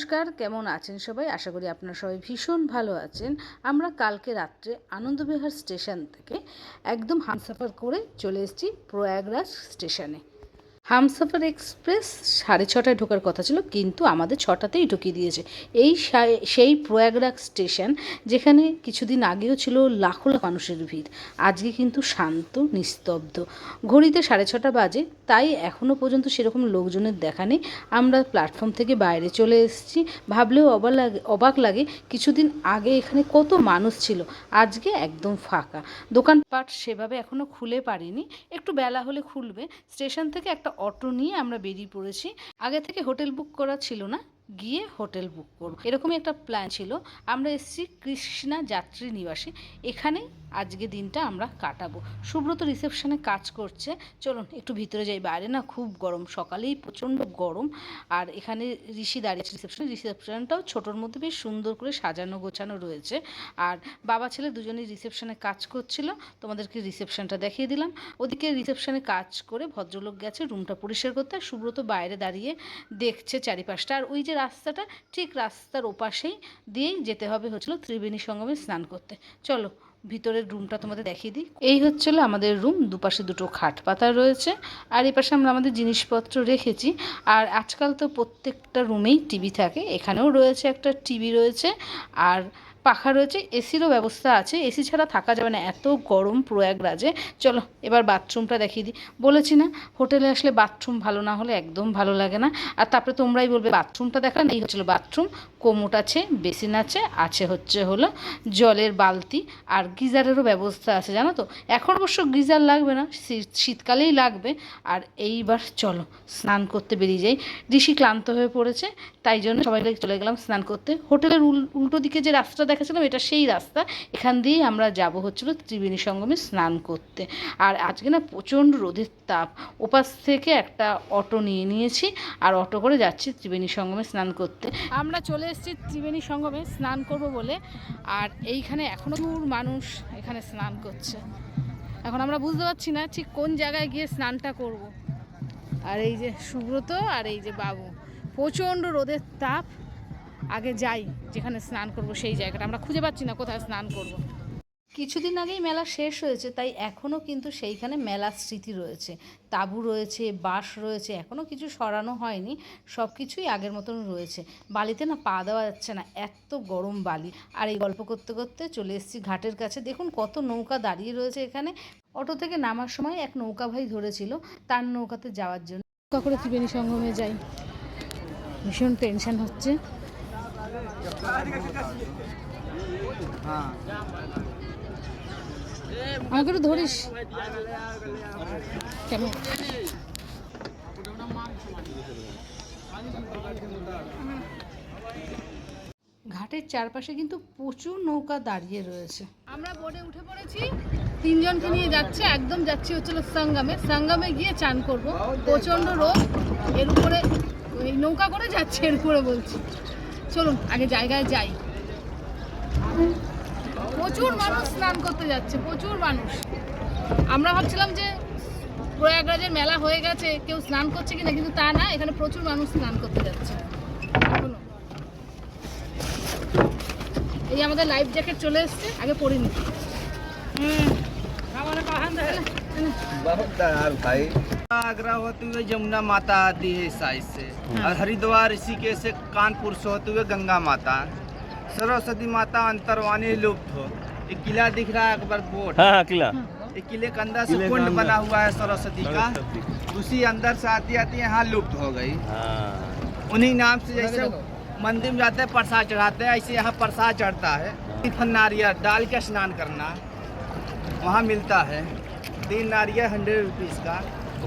নমস্কার, কেমন আছেন সবাই? আশা করি আপনারা সবাই ভীষণ ভালো আছেন। আমরা কালকে রাত্রে আনন্দবিহার স্টেশন থেকে একদম হামসাফার করে চলে এসেছি প্রয়াগরাজ স্টেশনে। হামসাফার এক্সপ্রেস সাড়ে ছটায় ঢোকার কথা ছিল, কিন্তু আমাদের ছটাতেই ঢুকিয়ে দিয়েছে। এই সেই প্রয়াগরাগ স্টেশন, যেখানে কিছুদিন আগেও ছিল লাখো লাখ মানুষের ভিড়, আজকে কিন্তু শান্ত, নিস্তব্ধ। ঘড়িতে সাড়ে ছটা বাজে, তাই এখনও পর্যন্ত সেরকম লোকজনের দেখা নেই। আমরা প্ল্যাটফর্ম থেকে বাইরে চলে এসেছি। ভাবলেও অবাক লাগে অবাক লাগে, কিছুদিন আগে এখানে কত মানুষ ছিল। আজকে একদম ফাঁকা। দোকানপাট সেভাবে এখনও খুলে পারিনি। একটু বেলা হলে খুলবে। স্টেশন থেকে একটা অটো নিয়ে আমরা বেরিয়ে পড়েছি। আগে থেকে হোটেল বুক করা ছিল না, গিয়ে হোটেল বুক করব। এরকমই একটা প্ল্যান ছিল। আমরা এসেছি কৃষ্ণা যাত্রী নিবাসে। এখানেই আজকে দিনটা আমরা কাটাবো। সুব্রত রিসেপশনে কাজ করছে। চলুন, একটু ভিতরে যাই। বাইরে না খুব গরম। সকালেই প্রচণ্ড গরম। আর এখানে ঋষি দাঁড়িয়েছে রিসেপশনে। রিসেপশনটাও ছোটোর মধ্যে বেশ সুন্দর করে সাজানো, গোছানো রয়েছে। আর বাবা, ছেলে দুজনেই রিসেপশনে কাজ করছিল। তোমাদেরকে রিসেপশনটা দেখিয়ে দিলাম। ওদিকে রিসেপশনে কাজ করে ভদ্রলোক গেছে রুমটা পরিষ্কার করতে। আর সুব্রত বাইরে দাঁড়িয়ে দেখছে চারিপাশটা। আর ওই যে রাস্তাটা, ঠিক রাস্তার ওপাশেই দিয়েই যেতে হবে হচ্ছিল ত্রিবেণী সঙ্গমে স্নান করতে। চলো ভিতরের রুমটা তোমাদের দেখিয়ে দিই। এই হচ্ছিল আমাদের রুম দুপাশে দুটো খাট পাতা রয়েছে। আর এই পাশে আমরা আমাদের জিনিসপত্র রেখেছি। আর আজকাল তো প্রত্যেকটা রুমেই টিভি থাকে। এখানেও রয়েছে একটা টিভি রয়েছে। আর পাখা রয়েছে, এসিরও ব্যবস্থা আছে, এসি ছাড়া থাকা যাবে না, এত গরম প্রয়াগরাজে। চলো, এবার বাথরুমটা দেখিয়ে দিই। বলেছি না, হোটেলে আসলে বাথরুম ভালো না হলে একদম ভালো লাগে না। আর তারপরে তোমরাই বলবে, বাথরুমটা দেখান এই হচ্ছিল বাথরুম। কোমোট আছে, বেসিন আছে আছে হচ্ছে হলো জলের বালতি আর গিজারেরও ব্যবস্থা আছে, জানো তো? এখন অবশ্য গিজার লাগবে না শীত- শীতকালেই লাগবে। আর এইবার চলো, স্নান করতে বেরিয়ে যাই। ঋষি ক্লান্ত হয়ে পড়েছে, তাই জন্য সবাই চলে গেলাম স্নান করতে। হোটেলের উল- উল্টো দিকে যে রাস্তা দেখাচ্ছিলাম, এটা সেই রাস্তা। এখান দিয়েই আমরা যাব হচ্ছিল ত্রিবেণী সঙ্গমে স্নান করতে। আর আজকে না প্রচণ্ড রোদের তাপ। ওপাশ থেকে একটা অটো নিয়ে নিয়েছি আর অটো করে যাচ্ছি ত্রিবেণী সঙ্গমে স্নান করতে। আমরা চলে এসেছি ত্রিবেণী সঙ্গমে স্নান করব বলে। আর এইখানে এখনও দূর মানুষ এখানে স্নান করছে। এখন আমরা বুঝতে পারছি না ঠিক কোন জায়গায় গিয়ে স্নানটা করব। আর এই যে সুব্রত আর এই যে বাবু। প্রচণ্ড রোদের তাপ। আগে যাই যেখানে স্নান করব সেই জায়গাটা। আমরা খুঁজে পাচ্ছি না কোথায় স্নান করব। কিছুদিন আগেই মেলা শেষ হয়েছে তাই এখনও কিন্তু সেইখানে মেলার স্মৃতি রয়েছে। তাঁবু রয়েছে বাঁশ রয়েছে এখনও কিছু সরানো হয়নি সব কিছুই আগের মতন রয়েছে। বালিতে না পা দেওয়া যাচ্ছে না এত গরম বালি। আর এই গল্প করতে করতে চলে এসেছি ঘাটের কাছে। দেখুন কত নৌকা দাঁড়িয়ে রয়েছে এখানে। অটো থেকে নামার সময় এক নৌকা ভাই ধরেছিল তার নৌকাতে যাওয়ার জন্য। নৌকা করে ত্রিবেণী সঙ্গমে যাই। ভীষণ টেনশন হচ্ছে। একটু ধরিস। কেমন? ঘাটের চারপাশে কিন্তু প্রচুর নৌকা দাঁড়িয়ে রয়েছে। আমরা বোটে উঠে পড়েছি। তিনজনকে নিয়ে যাচ্ছে, একদম যাচ্ছি হচ্ছিল সঙ্গমে। সঙ্গমে গিয়ে চান করব। প্রচণ্ড রোদ, এর উপরে নৌকা করে যাচ্ছে, এর উপরে বলছি। চলুন আগে জায়গায় যাই। প্রচুর মানুষ স্নান করতে যাচ্ছে প্রচুর মানুষ। আমরা ভাবছিলাম যে প্রয়াগরাজের মেলা হয়ে গেছে কেউ স্নান করছে কিনা কিন্তু তা না এখানে প্রচুর মানুষ স্নান করতে যাচ্ছে। এই আমাদের লাইফ জ্যাকেট চলে এসছে আগে পরে নি হুম আমার পাহান आगरा होते हुए यमुना माता आती है इस साइड से। और हरिद्वार ऋषिकेश से कानपुर से होते हुए गंगा माता। सरस्वती माता अंतरवाणी लुप्त हो। एक किला दिख रहा है अकबर बोर्ड। हाँ हाँ किला। एक किले के अंदर से कुंड बना हुआ है सरस्वती का। उसी अंदर से आती आती यहाँ लुप्त हो गई। हाँ। उन्हीं नाम से जैसे मंदिर में जाते हैं प्रसाद चढ़ाते हैं ऐसे यहाँ प्रसाद चढ़ता है। फल नारियल डाल के स्नान करना वहाँ मिलता है। तीन नारियल हंड्रेड रुपीज़ का।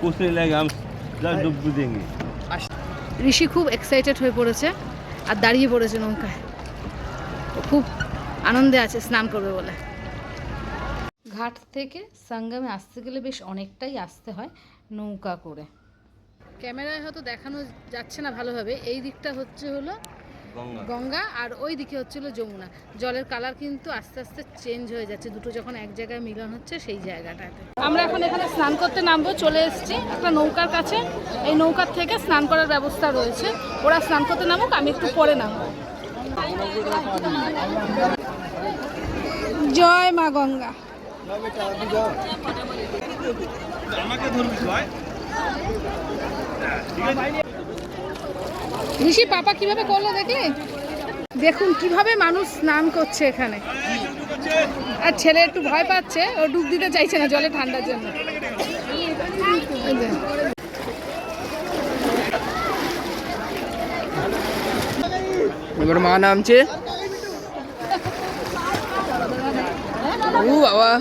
कुछ नहीं लगेगा हम दस डुब देंगे ঋষি খুব এক্সাইটেড হয়ে পড়েছে আর দাঁড়িয়ে পড়েছে নৌকায় ও খুব আনন্দে আছে স্নান করবে বলে ঘাট থেকে সঙ্গমে আসতে গেলে বেশ অনেকটাই আসতে হয় নৌকা করে ক্যামেরায় হয়তো দেখানো যাচ্ছে না ভালোভাবে এই দিকটা হচ্ছে হলো গঙ্গা। আর ওই দিকে হচ্ছিল যমুনা। জলের কালার কিন্তু আস্তে আস্তে চেঞ্জ হয়ে যাচ্ছে। দুটো যখন এক জায়গায় মিলন হচ্ছে সেই জায়গাটাতে। আমরা এখন এখানে স্নান করতে নামবো চলে এসেছি একটা নৌকার কাছে। এই নৌকার থেকে স্নান করার ব্যবস্থা রয়েছে। ওরা স্নান করতে নামুক আমি একটু পরে নামবো। জয় মা গঙ্গা। ঋষি পাপা কীভাবে করল দেখলে? দেখুন কীভাবে মানুষ স্নান করছে এখানে। আর ছেলে একটু ভয় পাচ্ছে ও ডুব দিতে চাইছে না জলে ঠান্ডার জন্য। এবার মা নামছে। উ বাবা।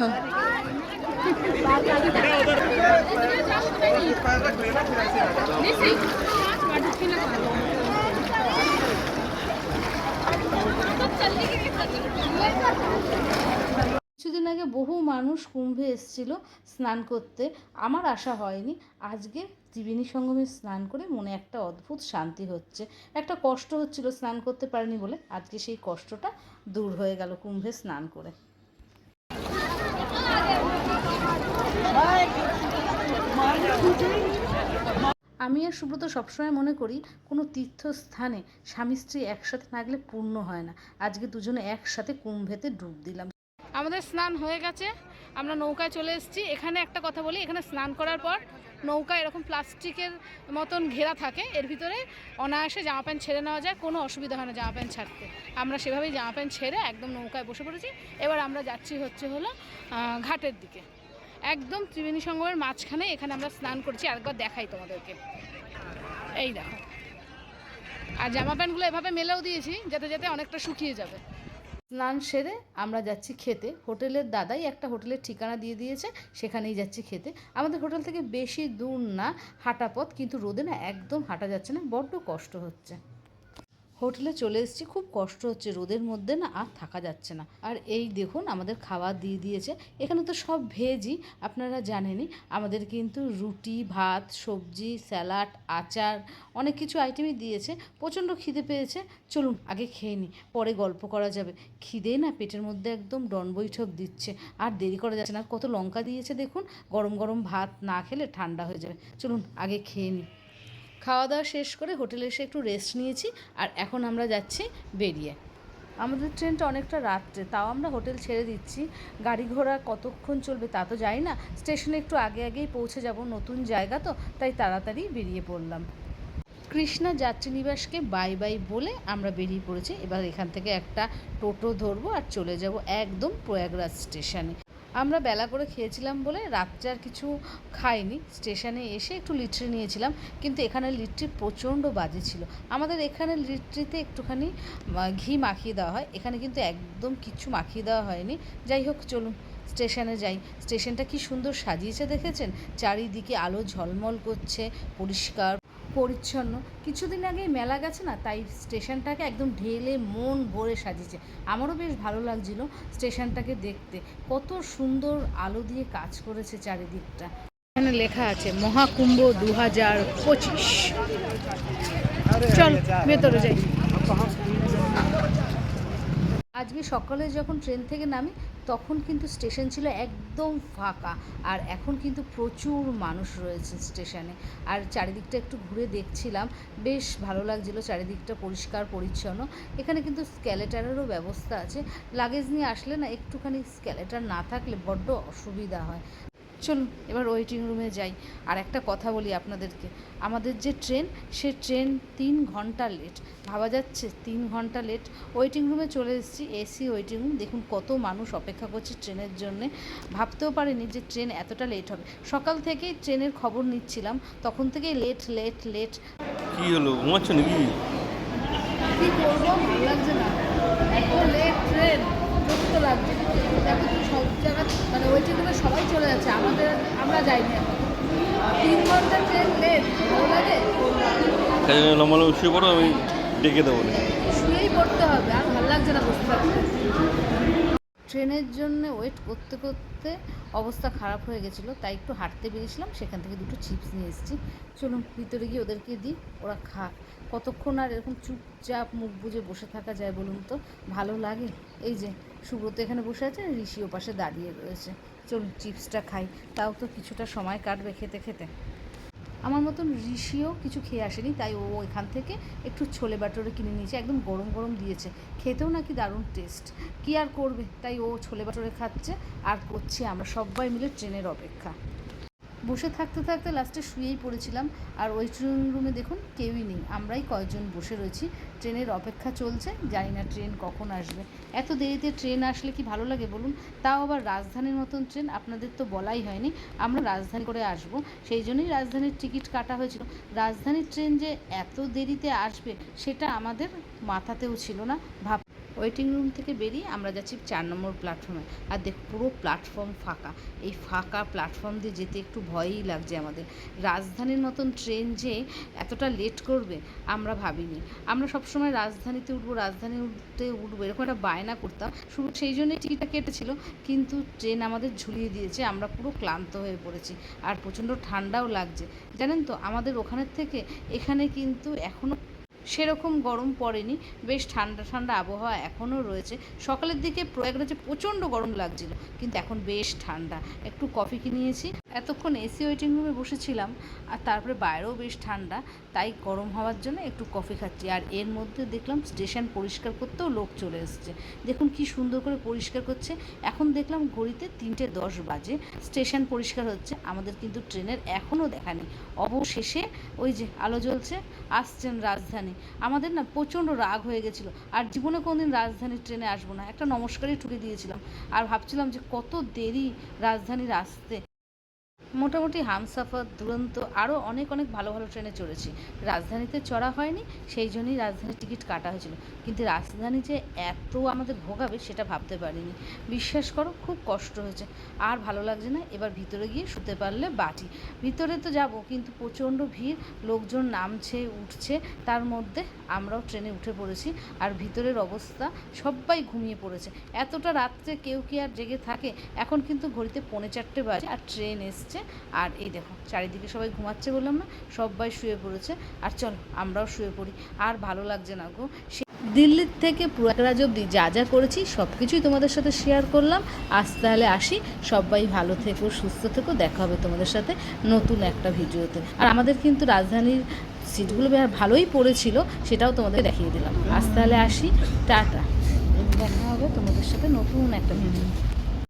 কিছুদিন আগে বহু মানুষ কুম্ভে এসেছিল স্নান করতে। আমার আশা হয়নি। আজকে ত্রিবেণী সঙ্গমে স্নান করে মনে একটা অদ্ভুত শান্তি হচ্ছে। একটা কষ্ট হচ্ছিল স্নান করতে পারিনি বলে। আজকে সেই কষ্টটা দূর হয়ে গেল কুম্ভে স্নান করে। আমি আর সুব্রত সবসময় মনে করি, কোনো তীর্থস্থানে স্বামী স্ত্রী একসাথে থাকলে পূর্ণ হয় না। আজকে দুজনে একসাথে কুম্ভেতে ডুব দিলাম। আমাদের স্নান হয়ে গেছে। আমরা নৌকায় চলে এসেছি। এখানে একটা কথা বলি, এখানে স্নান করার পর নৌকা এরকম প্লাস্টিকের মতন ঘেরা থাকে, এর ভিতরে অনায়াসে জামা প্যান্ট ছেড়ে নেওয়া যায়, কোনো অসুবিধা হয় না জামা প্যান্ট ছাড়তে। আমরা সেভাবেই জামা প্যান্ট ছেড়ে একদম নৌকায় বসে পড়েছি। এবার আমরা যাচ্ছি হচ্ছে হলো ঘাটের দিকে। একদম ত্রিবেণী সঙ্গমের মাঝখানে এখানে আমরা স্নান করছি আরেকবার দেখাই তোমাদেরকে। এই দেখো। আর জামা প্যান্টগুলো এভাবে মেলেও দিয়েছি, যাতে যাতে অনেকটা শুকিয়ে যাবে। স্নান সেরে আমরা যাচ্ছি খেতে। হোটেলের দাদাই একটা হোটেলের ঠিকানা দিয়ে দিয়েছে, সেখানেই যাচ্ছি খেতে। আমাদের হোটেল থেকে বেশি দূর না, হাঁটা পথ, কিন্তু রোদে না একদম হাঁটা যাচ্ছে না, বড্ড কষ্ট হচ্ছে। হোটেলে চলে এসেছি, খুব কষ্ট হচ্ছে, রোদের মধ্যে না আর থাকা যাচ্ছে না। আর এই দেখুন, আমাদের খাবার দিয়ে দিয়েছে। এখানে তো সব ভেজই, আপনারা জানেনই, আমাদের কিন্তু রুটি, ভাত, সবজি, স্যালাড, আচার, অনেক কিছু আইটেমই দিয়েছে। প্রচণ্ড খিদে পেয়েছে। চলুন, আগে খেয়ে নিই, পরে গল্প করা যাবে। খিদে না পেটের মধ্যে একদম ডন বৈঠক দিচ্ছে। আর দেরি করা যাচ্ছে না, কত লঙ্কা দিয়েছে দেখুন, গরম গরম ভাত না খেলে ঠান্ডা হয়ে যাবে। চলুন, আগে খেয়ে নিই। খাওয়া দাওয়া শেষ করে হোটেলে এসে একটু রেস্ট নিয়েছি, আর এখন আমরা যাচ্ছি বেরিয়ে। আমাদের ট্রেনটা অনেকটা রাত্রে, তাও আমরা হোটেল ছেড়ে দিচ্ছি। গাড়ি ঘোড়া কতক্ষণ চলবে তা তো জানি না। স্টেশনে একটু আগে আগেই পৌঁছে যাব নতুন জায়গা তো, তাই তাড়াতাড়ি বেরিয়ে পড়লাম। কৃষ্ণা যাত্রীনিবাসকে বাই বাই বলে আমরা বেরিয়ে পড়েছি। এবার এখান থেকে একটা টোটো ধরবো আর চলে যাব একদম প্রয়াগরাজ স্টেশনে। আমরা বেলা করে খেয়েছিলাম বলে রাত্রে আর কিছু খাইনি। স্টেশনে এসে একটু লিট্রি নিয়েছিলাম, কিন্তু এখানে লিট্রি প্রচণ্ড বাজে ছিল। আমাদের এখানে লিট্রিতে একটুখানি ঘি মাখিয়ে দেওয়া হয়। এখানে কিন্তু একদম কিচ্ছু মাখিয়ে দেওয়া হয়নি। যাই হোক, চলুন স্টেশনে যাই। স্টেশনটা কি সুন্দর সাজিয়েছে দেখেছেন? চারিদিকে আলো ঝলমল করছে, পরিষ্কার পরিচ্ছন্ন। কিছুদিন আগে মেলা গেছে না, তাই স্টেশনটাকে একদম ঢেলে মন ভরে সাজিয়েছে। আমারও বেশ ভালো লাগছিল স্টেশনটাকে দেখতে। কত সুন্দর আলো দিয়ে কাজ করেছে চারিদিকটা। এখানে লেখা আছে, মহাকুম্ভ দু হাজার পঁচিশ। চল, ভেতরে যাই। আজকে সকালে যখন ট্রেন থেকে নামি, তখন কিন্তু স্টেশন ছিল একদম ফাঁকা। আর এখন কিন্তু প্রচুর মানুষ রয়েছে স্টেশনে। আর চারিদিকটা একটু ঘুরে দেখছিলাম। বেশ ভালো লাগছিল, চারিদিকটা পরিষ্কার, পরিচ্ছন্ন। এখানে কিন্তু স্ক্যালেটারেরও ব্যবস্থা আছে। লাগেজ নিয়ে আসলে না একটুখানি স্ক্যালেটার না থাকলে বড্ড অসুবিধা হয়। চলুন এবার ওয়েটিং রুমে যাই। আর একটা কথা বলি আপনাদেরকে। আমাদের যে ট্রেন সে ট্রেন তিন ঘণ্টা লেট ভাবা যাচ্ছে তিন ঘণ্টা লেট ওয়েটিং রুমে চলে এসেছি এসি ওয়েটিং রুম দেখুন কত মানুষ অপেক্ষা করছে ট্রেনের জন্যে। ভাবতেও পারিনি যে ট্রেন এতটা লেট হবে। সকাল থেকেই ট্রেনের খবর নিচ্ছিলাম। তখন থেকেই লেট লেট লেট কি হলো? ঘুমাচ্ছ নাকি? কী করব? ভালো লাগছে না। এত লেট ট্রেন যাচ্ছে আমাদের আমরা যাইনি এখন। তিন ঘণ্টা ট্রেন লেট লাগে? তাই জন্য লম্বা লম্বা শুয়ে পড়ো আমি ডেকে দেবো শুয়েই পড়তে হবে আর ভালো লাগছে না বসে থাকতে ট্রেনের জন্য ওয়েট করতে করতে অবস্থা খারাপ হয়ে গেছিল তাই একটু হাঁটতে বেরিয়েছিলাম সেখান থেকে দুটো চিপস নিয়ে এসেছি। চলুন ভিতরে গিয়ে ওদেরকে দিই ওরা খাক। কতক্ষণ আর এরকম চুপচাপ মুখ বুজে বসে থাকা যায় বলুন তো? ভালো লাগে? এই যে সুব্রত এখানে বসে আছে ঋষি ও পাশে দাঁড়িয়ে রয়েছে। চলুন চিপসটা খাই। তাও তো কিছুটা সময় কাটবে খেতে খেতে। আমার মতন ঋষিও কিছু খেয়ে আসেনি, তাই ও এখান থেকে একটু ছোলে বাটোরে কিনে নিয়েছে, একদম গরম গরম দিয়েছে। খেতেও নাকি দারুণ টেস্ট কি আর করবে? তাই ও ছোলে বাটোরে খাচ্ছে, আর করছি আমরা সবাই মিলে ট্রেনের অপেক্ষা। বসে থাকতে থাকতে লাস্টে শুয়েই পড়েছিলাম। আর ওই ওয়েটিং রুমে দেখুন, কেউই নেই। আমরাই কয়েকজন বসে রয়েছি। ট্রেনের অপেক্ষা চলছে। জানি না ট্রেন কখন আসবে। এত দেরিতে ট্রেন আসলে কি ভালো লাগে বলুন? তাও আবার রাজধানীর মতন ট্রেন আপনাদের তো বলাই হয়নি। আমরা রাজধানী করে আসব। সেই জন্যই রাজধানীর টিকিট কাটা হয়েছিল। রাজধানীর ট্রেন যে এত দেরিতে আসবে, সেটা আমাদের মাথাতেও ছিল না। ভাব ওয়েটিং রুম থেকে বেরিয়ে আমরা যাচ্ছি চার নম্বর প্ল্যাটফর্মে আর দেখ, পুরো প্ল্যাটফর্ম ফাঁকা। এই ফাঁকা প্ল্যাটফর্ম দিয়ে যেতে একটু ভয়ই লাগছে আমাদের। রাজধানীর মতন ট্রেন যে এতটা লেট করবে, আমরা ভাবিনি। আমরা সবসময় রাজধানীতে উঠবো উঠতে উঠবো, এরকম একটা বায়না করতাম। শুধু সেই জন্যই টিকিটটা কেটেছিল, কিন্তু ট্রেন আমাদের ঝুলিয়ে দিয়েছে, আমরা পুরো ক্লান্ত হয়ে পড়েছি। আর প্রচণ্ড ঠান্ডাও লাগছে। জানেন তো, আমাদের ওখানের থেকে এখানে কিন্তু এখনও সেরকম গরম পড়েনি। বেশ ঠান্ডা ঠান্ডা আবহাওয়া এখনও রয়েছে। সকালের দিকে প্রয়াগরাজে প্রচণ্ড গরম লাগছিল, কিন্তু এখন বেশ ঠান্ডা। একটু কফি কিনিয়েছি এতক্ষণ এসি ওয়েটিং রুমে বসেছিলাম, আর তারপরে বাইরেও বেশ ঠান্ডা, তাই গরম হওয়ার জন্য একটু কফি খাচ্ছি। আর এর মধ্যে দেখলাম স্টেশন পরিষ্কার করতেও লোক চলে এসছে। দেখুন কি সুন্দর করে পরিষ্কার করছে। এখন দেখলাম ঘড়িতে তিনটে দশ বাজে, স্টেশন পরিষ্কার হচ্ছে, আমাদের কিন্তু ট্রেনের এখনও দেখা নেই। অবশেষে ওই যে আলো জ্বলছে, আসছেন রাজধানী। আমাদের না প্রচণ্ড রাগ হয়ে গেছিল, আর জীবনে কোনোদিন রাজধানীর ট্রেনে আসব না। একটা নমস্কারই ঠুকে দিয়েছিলাম, আর ভাবছিলাম যে কত দেরি রাজধানীর আসতে। মোটামুটি হামসাফার দুরন্ত আরও অনেক অনেক ভালো ভালো ট্রেনে চড়েছি। রাজধানীতে চড়া হয়নি, সেই জন্যই রাজধানীর টিকিট কাটা হয়েছিল। কিন্তু রাজধানী যে এত আমাদের ভোগাবে সেটা ভাবতে পারিনি। বিশ্বাস করো, খুব কষ্ট হয়েছে। আর ভালো লাগছে না, এবার ভিতরে গিয়ে শুতে পারলে বাটি। ভিতরে তো যাব, কিন্তু প্রচণ্ড ভিড়, লোকজন নামছে, উঠছে, তার মধ্যে আমরাও ট্রেনে উঠে পড়েছি। আর ভিতরের অবস্থা, সবাই ঘুমিয়ে পড়েছে। এতটা রাত্রে কেউ কি আর জেগে থাকে? এখন কিন্তু ঘড়িতে পৌনে চারটে বাজে, আর ট্রেন এসছে আর এই দেখো, চারিদিকে সবাই ঘুমাচ্ছে বললাম না সবাই শুয়ে পড়েছে। আর চলো, আমরাও শুয়ে পড়ি। আর ভালো লাগছে না গো। দিল্লির থেকে প্রয়াগরাজ অবধি যা যা করেছি সব কিছুই তোমাদের সাথে শেয়ার করলাম। আজ তাহলে আসি। সবাই ভালো থেকো, সুস্থ থেকো। দেখা হবে তোমাদের সাথে নতুন একটা ভিডিওতে। আর আমাদের কিন্তু রাজধানীর সিটগুলো বেশ ভালোই পড়েছিল, সেটাও তোমাদের দেখিয়ে দিলাম। আজ তাহলে আসি। টাটা। দেখা হবে তোমাদের সাথে নতুন একটা ভিডিও